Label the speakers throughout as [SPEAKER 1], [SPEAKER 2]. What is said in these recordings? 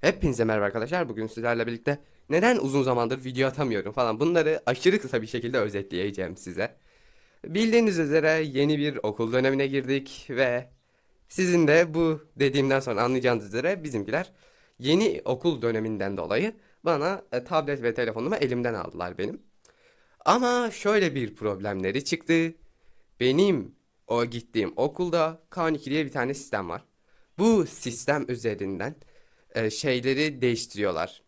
[SPEAKER 1] Hepinize merhaba arkadaşlar. Bugün sizlerle birlikte neden uzun zamandır video atamıyorum falan bunları aşırı kısa bir şekilde özetleyeceğim size. Bildiğiniz üzere yeni bir okul dönemine girdik ve sizin de bu dediğimden sonra anlayacağınız üzere bizimkiler yeni okul döneminden dolayı bana e, tablet ve telefonumu elimden aldılar benim. Ama şöyle bir problemleri çıktı. Benim o gittiğim okulda K12 diye bir tane sistem var. Bu sistem üzerinden e, şeyleri değiştiriyorlar.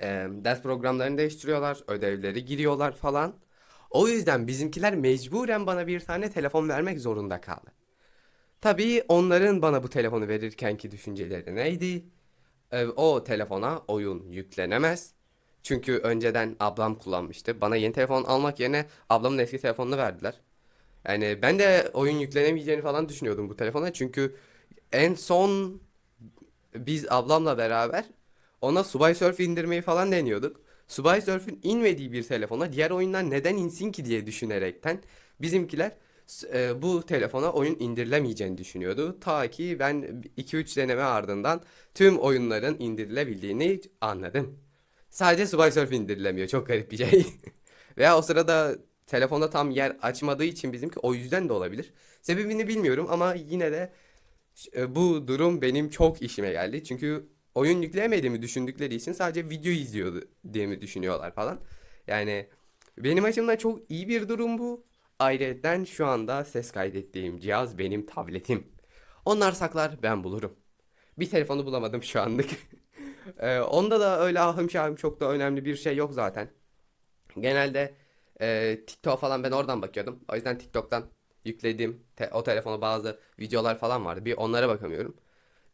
[SPEAKER 1] E, ders programlarını değiştiriyorlar, ödevleri giriyorlar falan. O yüzden bizimkiler mecburen bana bir tane telefon vermek zorunda kaldı. Tabii onların bana bu telefonu verirkenki düşünceleri neydi? E, o telefona oyun yüklenemez. Çünkü önceden ablam kullanmıştı. Bana yeni telefon almak yerine ablamın eski telefonunu verdiler. Yani ben de oyun yüklenemeyeceğini falan düşünüyordum bu telefona. Çünkü en son biz ablamla beraber ona Subway Surf indirmeyi falan deniyorduk. Subway Surf'ün inmediği bir telefona diğer oyunlar neden insin ki diye düşünerekten bizimkiler e, bu telefona oyun indirilemeyeceğini düşünüyordu. Ta ki ben 2-3 deneme ardından tüm oyunların indirilebildiğini anladım. Sadece Subway Surf indirilemiyor. Çok garip bir şey. Veya o sırada telefonda tam yer açmadığı için bizimki o yüzden de olabilir. Sebebini bilmiyorum ama yine de bu durum benim çok işime geldi. Çünkü oyun yükleyemediğimi düşündükleri için sadece video izliyordu diye mi düşünüyorlar falan. Yani benim açımdan çok iyi bir durum bu. Ayrıca şu anda ses kaydettiğim cihaz benim tabletim. Onlar saklar ben bulurum. Bir telefonu bulamadım şu anlık. Ee, onda da öyle ahım şahım çok da önemli bir şey yok zaten. Genelde e, TikTok falan ben oradan bakıyordum. O yüzden TikTok'tan yüklediğim te- o telefona bazı videolar falan vardı. Bir onlara bakamıyorum.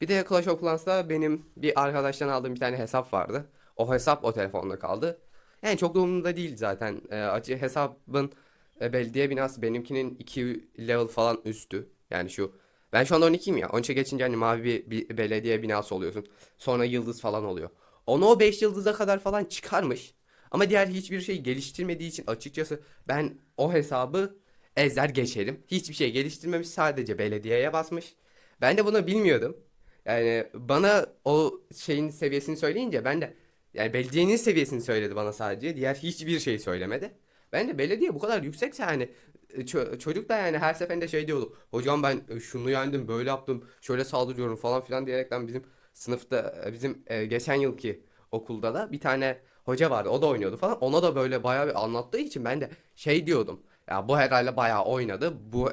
[SPEAKER 1] Bir de Clash of Clans'ta benim bir arkadaştan aldığım bir tane hesap vardı. O hesap o telefonda kaldı. Yani çok da umurumda değil zaten. E, acı hesabın e, belediye binası benimkinin 2 level falan üstü. Yani şu ben şu anda 12'yim ya. 13'e geçince hani mavi bir, bir belediye binası oluyorsun. Sonra yıldız falan oluyor. Onu o 5 yıldıza kadar falan çıkarmış. Ama diğer hiçbir şey geliştirmediği için açıkçası ben o hesabı ezer geçerim. Hiçbir şey geliştirmemiş sadece belediyeye basmış. Ben de bunu bilmiyordum. Yani bana o şeyin seviyesini söyleyince ben de yani belediyenin seviyesini söyledi bana sadece. Diğer hiçbir şey söylemedi. Ben de belediye bu kadar yüksekse yani ço- çocuk da yani her seferinde şey diyordu. Hocam ben şunu yendim, böyle yaptım, şöyle saldırıyorum falan filan diyerekten bizim sınıfta bizim e, geçen yılki okulda da bir tane hoca vardı. O da oynuyordu falan. Ona da böyle bayağı bir anlattığı için ben de şey diyordum. Ya bu herhalde bayağı oynadı. Bu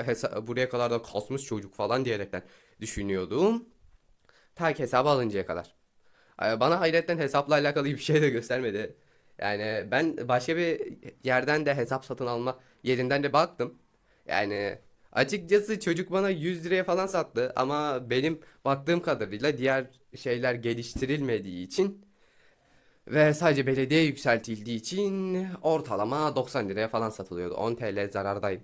[SPEAKER 1] buraya kadar da kasmış çocuk falan diyerekten düşünüyordum. Ta ki hesabı alıncaya kadar. Bana hayretten hesapla alakalı bir şey de göstermedi. Yani ben başka bir yerden de hesap satın alma yerinden de baktım. Yani açıkçası çocuk bana 100 liraya falan sattı ama benim baktığım kadarıyla diğer şeyler geliştirilmediği için ve sadece belediye yükseltildiği için ortalama 90 liraya falan satılıyordu. 10 TL zarardayım.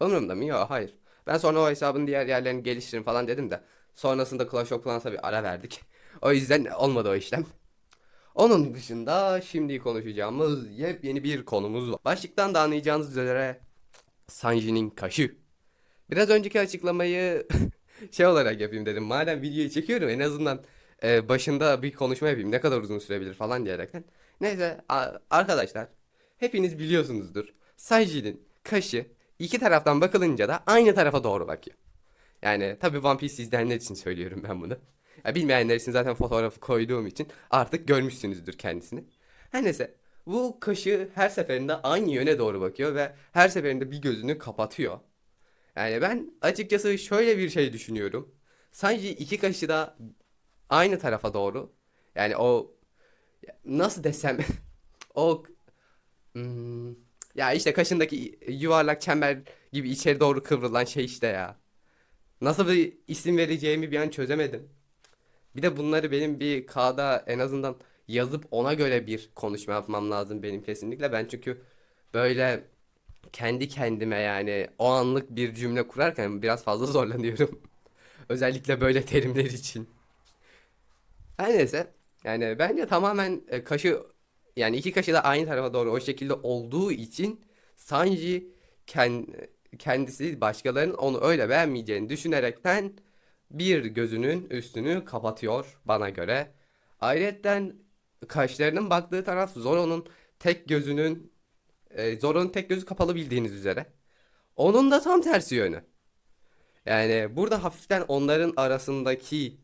[SPEAKER 1] Umurumda mı? Yok hayır. Ben sonra o hesabın diğer yerlerini geliştirin falan dedim de sonrasında Clash of Clans'a bir ara verdik. O yüzden olmadı o işlem. Onun dışında şimdi konuşacağımız yepyeni bir konumuz var. Başlıktan da anlayacağınız üzere Sanji'nin kaşı. Biraz önceki açıklamayı şey olarak yapayım dedim. Madem videoyu çekiyorum en azından e, başında bir konuşma yapayım. Ne kadar uzun sürebilir falan diyerekten. Neyse arkadaşlar hepiniz biliyorsunuzdur. Sanji'nin kaşı iki taraftan bakılınca da aynı tarafa doğru bakıyor. Yani tabii One Piece izleyenler için söylüyorum ben bunu. Ya bilmeyenler için zaten fotoğrafı koyduğum için artık görmüşsünüzdür kendisini. Her neyse bu kaşı her seferinde aynı yöne doğru bakıyor ve her seferinde bir gözünü kapatıyor. Yani ben açıkçası şöyle bir şey düşünüyorum. Sanki iki kaşı da aynı tarafa doğru. Yani o nasıl desem o hmm, ya işte kaşındaki yuvarlak çember gibi içeri doğru kıvrılan şey işte ya. Nasıl bir isim vereceğimi bir an çözemedim. Bir de bunları benim bir kağıda en azından yazıp ona göre bir konuşma yapmam lazım benim kesinlikle. Ben çünkü böyle kendi kendime yani o anlık bir cümle kurarken biraz fazla zorlanıyorum. Özellikle böyle terimler için. Her neyse yani bence tamamen e, kaşı yani iki kaşı da aynı tarafa doğru o şekilde olduğu için Sanji ken- kendisi başkalarının onu öyle beğenmeyeceğini düşünerekten bir gözünün üstünü kapatıyor bana göre. Ayrıca kaşlarının baktığı taraf Zoro'nun tek gözünün e, Zoro'nun tek gözü kapalı bildiğiniz üzere. Onun da tam tersi yönü. Yani burada hafiften onların arasındaki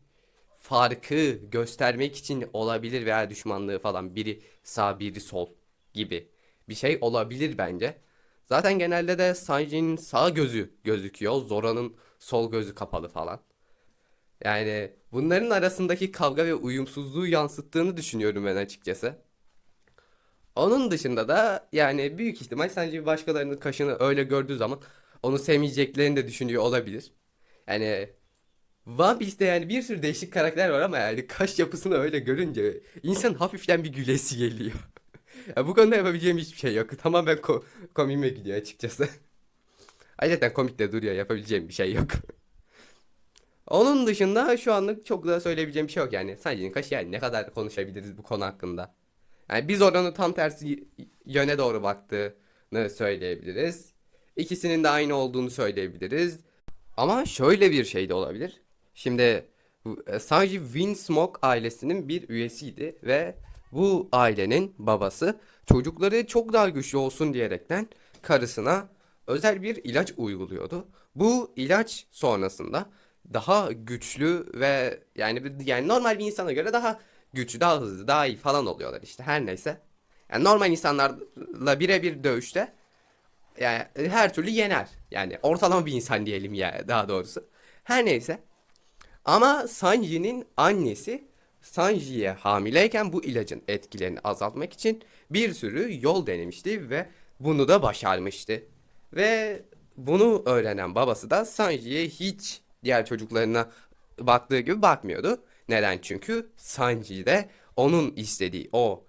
[SPEAKER 1] farkı göstermek için olabilir veya düşmanlığı falan biri sağ biri sol gibi bir şey olabilir bence. Zaten genelde de Sanji'nin sağ gözü gözüküyor. Zora'nın sol gözü kapalı falan. Yani bunların arasındaki kavga ve uyumsuzluğu yansıttığını düşünüyorum ben açıkçası. Onun dışında da yani büyük ihtimal Sanji başkalarının kaşını öyle gördüğü zaman onu sevmeyeceklerini de düşünüyor olabilir. Yani One Piece'te yani bir sürü değişik karakter var ama yani kaş yapısını öyle görünce insan hafiften bir gülesi geliyor. Ya bu konuda yapabileceğim hiçbir şey yok. Tamamen ko komiğime gidiyor açıkçası. Ayrıca komik de duruyor. Yapabileceğim bir şey yok. Onun dışında şu anlık çok da söyleyebileceğim bir şey yok yani. Sanji'nin kaşı yani ne kadar konuşabiliriz bu konu hakkında. Yani biz oranın tam tersi yöne doğru baktığını söyleyebiliriz. İkisinin de aynı olduğunu söyleyebiliriz. Ama şöyle bir şey de olabilir. Şimdi e, Sanji Windsmoke ailesinin bir üyesiydi ve bu ailenin babası çocukları çok daha güçlü olsun diyerekten karısına özel bir ilaç uyguluyordu. Bu ilaç sonrasında daha güçlü ve yani yani normal bir insana göre daha güçlü, daha hızlı, daha iyi falan oluyorlar işte her neyse. Yani normal insanlarla birebir dövüşte yani her türlü yener. Yani ortalama bir insan diyelim ya daha doğrusu. Her neyse. Ama Sanji'nin annesi Sanji'ye hamileyken bu ilacın etkilerini azaltmak için bir sürü yol denemişti ve bunu da başarmıştı. Ve bunu öğrenen babası da Sanji'ye hiç diğer çocuklarına baktığı gibi bakmıyordu. Neden? Çünkü Sanji de onun istediği o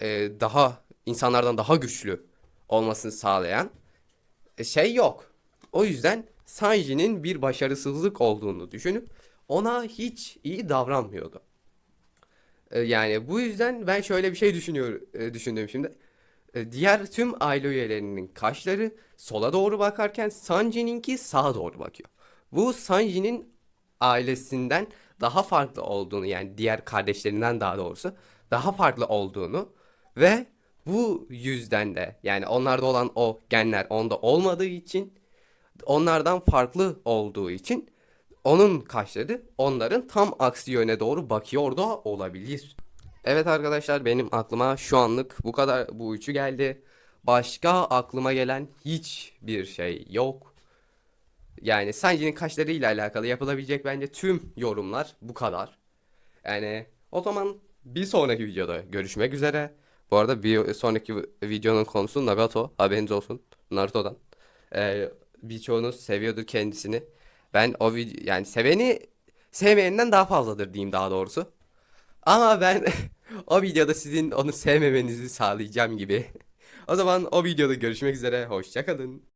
[SPEAKER 1] e, daha insanlardan daha güçlü olmasını sağlayan e, şey yok. O yüzden Sanji'nin bir başarısızlık olduğunu düşünüp ona hiç iyi davranmıyordu. E, Yani bu yüzden ben şöyle bir şey düşünüyorum, e, düşündüm şimdi. E, Diğer tüm aile üyelerinin kaşları sola doğru bakarken Sanji'ninki sağa doğru bakıyor. Bu Sanji'nin ailesinden daha farklı olduğunu yani diğer kardeşlerinden daha doğrusu daha farklı olduğunu ve bu yüzden de yani onlarda olan o genler onda olmadığı için onlardan farklı olduğu için onun kaşları onların tam aksi yöne doğru bakıyor da olabilir. Evet arkadaşlar benim aklıma şu anlık bu kadar bu üçü geldi. Başka aklıma gelen hiçbir şey yok. Yani Sanji'nin kaşlarıyla alakalı yapılabilecek bence tüm yorumlar bu kadar. Yani o zaman bir sonraki videoda görüşmek üzere. Bu arada bir sonraki videonun konusu Nagato. Haberiniz olsun. Naruto'dan. Ee, birçoğunuz seviyordur kendisini. Ben o video yani seveni sevmeyeninden daha fazladır diyeyim daha doğrusu. Ama ben o videoda sizin onu sevmemenizi sağlayacağım gibi. O zaman o videoda görüşmek üzere. Hoşçakalın.